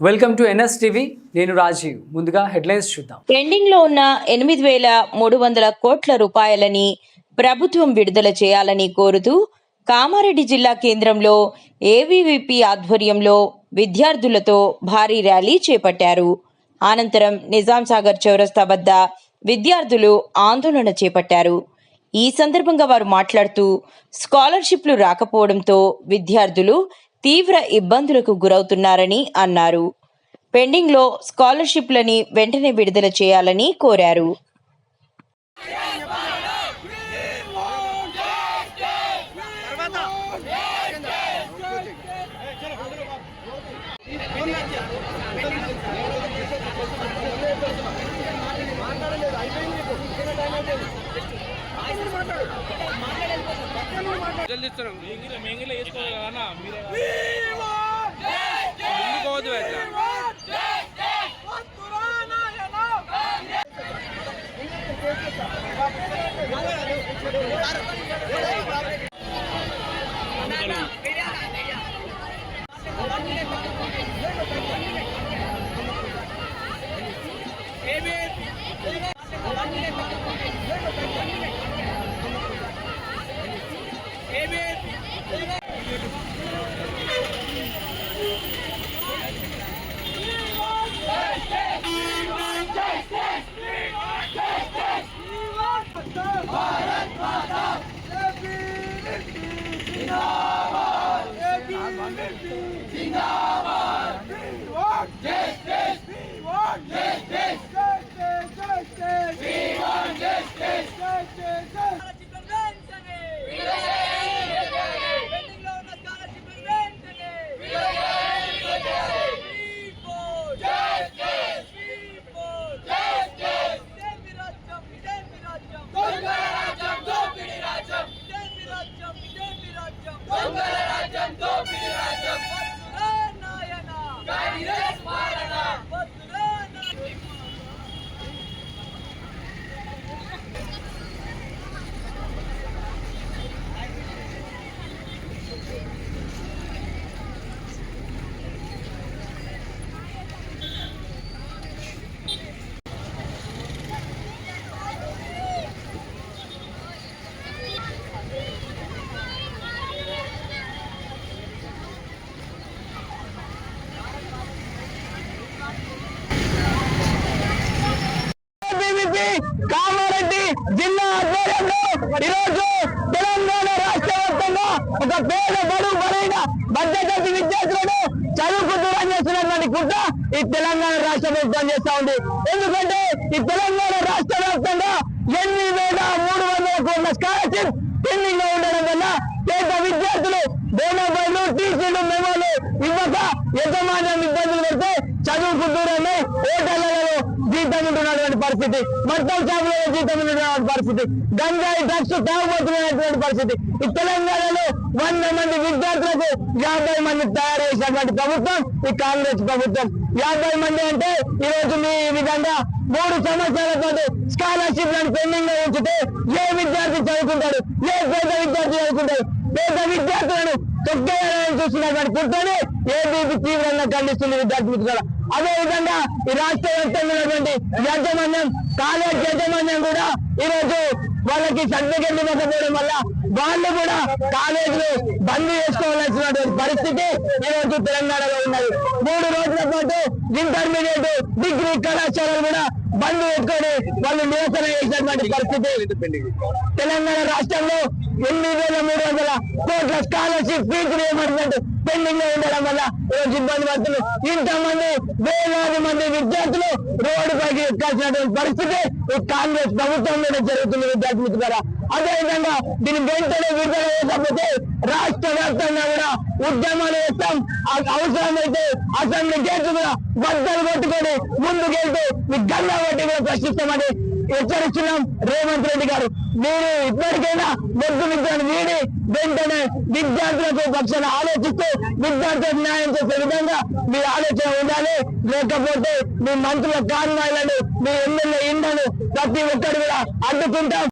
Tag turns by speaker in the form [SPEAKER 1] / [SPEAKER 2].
[SPEAKER 1] Welcome to NS TV నేను రాజీవ్. ముందుగా headlines చూద్దాం.
[SPEAKER 2] పెండింగ్లో ఉన్న ఎనిమిది వేల మూడు వందల కోట్ల రూపాయలని ప్రభుత్వం విడుదల చేయాలని కోరుతూ కామారెడ్డి జిల్లా కేంద్రంలో ఏవీవీపీ ఆధ్వర్యంలో విద్యార్థులతో భారీ ర్యాలీ చేపట్టారు. అనంతరం నిజాం సాగర్ చౌరస్తా వద్ద విద్యార్థులు ఆందోళన చేపట్టారు. ఈ సందర్భంగా వారు మాట్లాడుతూ స్కాలర్షిప్లు రాకపోవడంతో విద్యార్థులు తీవ్ర ఇబ్బందులకు గురవుతున్నారని అన్నారు. పెండింగ్లో స్కాలర్షిప్లని వెంటనే విడుదల చేయాలని కోరారు.
[SPEAKER 3] జల్దీ ఇస్తున్నాం మెంగిల అట్లా
[SPEAKER 4] కామారెడ్డి జిల్లా ఆధ్వర్యంలో ఈరోజు తెలంగాణ రాష్ట్ర వ్యాప్తంగా ఒక పేద బడుగు బలైన మధ్యతరగతి విద్యార్థులను చదువుకు దూరం చేస్తున్నటువంటి కుట్ర ఈ తెలంగాణ రాష్ట్ర ప్రభుత్వం చేస్తా ఉంది. ఎందుకంటే ఈ తెలంగాణ రాష్ట్ర వ్యాప్తంగా ఎనిమిది వేల మూడు వందల కోట్ల స్కాలర్షిప్ పెండింగ్లో ఉండడం వల్ల పేద విద్యార్థులు బోనోబైలు టీసీలు మెమోలు ఇవ్వక యజమాన్యం ఇబ్బందులు పెడితే చదువుకు దూరమే ఓటర్లలో జీతం ఉంటున్నటువంటి పరిస్థితి. మొత్తం షాపులలో జీతం ఉంటున్నటువంటి పరిస్థితి. గంజాయి డ్రగ్స్ తాగుబోతున్నటువంటి పరిస్థితి. ఈ తెలంగాణలో వంద మంది విద్యార్థులకు యాభై మంది తయారు ప్రభుత్వం ఈ కాంగ్రెస్ ప్రభుత్వం. యాభై మంది అంటే ఈ రోజు మీ విధంగా మూడు సంవత్సరాల పాటు స్కాలర్షిప్లను పెండింగ్లో ఉంచితే ఏ విద్యార్థి చదువుకుంటాడు? ఏ పేద విద్యార్థి చదువుకుంటాడు? పేద విద్యార్థులను తొక్కేయాలని చూస్తున్నటువంటి పుట్టుని ఏబీపీ తీవ్రంగా ఖండిస్తుంది విద్యార్థి మిత్రుల అదే విధంగా ఈ రాష్ట్ర వ్యాప్తంగా యాజమాన్యం కాలేజ్ యాజమాన్యం కూడా ఈ రోజు వాళ్ళకి సర్టిఫికెట్లు ఇవ్వకపోవడం వల్ల వాళ్ళు కూడా కాలేజీలు బంద్ చేసుకోవాల్సినటువంటి పరిస్థితి ఈ రోజు తెలంగాణలో ఉన్నది. మూడు రోజుల పాటు ఇంటర్మీడియట్ డిగ్రీ కళాశాలలు కూడా బంద్ పెట్టుకొని నిరసన చేసినటువంటి పరిస్థితి తెలంగాణ రాష్ట్రంలో ఎనిమిది వేల మూడు వందల కోట్ల స్కాలర్షిప్ ఫీజు రియంబర్స్మెంట్ పెండింగ్లో ఉండడం వల్ల ఈరోజు ఇబ్బంది పడుతున్నారు. ఇంతమంది వేలాది మంది విద్యార్థులు రోడ్డు పైకి ఎక్కాల్సినటువంటి పరిస్థితి ఈ కాంగ్రెస్ ప్రభుత్వంలోనే జరుగుతుంది విద్యార్థి మిత్రులారా అదే విధంగా దీన్ని వెంటనే విడుదల చేయకపోతే రాష్ట్ర వ్యాప్తంగా కూడా ఉద్యమాలు చేస్తాం. అవసరమైతే అసెంబ్లీ గేట్లు కూడా బద్దలు కొట్టుకొని ముందుకెళ్తూ మీ గల్లా బట్టి కూడా ప్రశ్నిస్తామని హెచ్చరిస్తున్నాం రేవంత్ రెడ్డి గారు. మీరు ఇప్పటికైనా మొద్దు విద్యను వీడి వెంటనే విద్యార్థులకు పక్షాన ఆలోచిస్తూ విద్యార్థులకు న్యాయం చేసే విధంగా మీ ఆలోచన ఉండాలి. లేకపోతే మీ మంత్రుల కారణాలను మీ ఎమ్మెల్యే ఇండ్లను ప్రతి ఒక్కరు కూడా అడ్డుకుంటాం.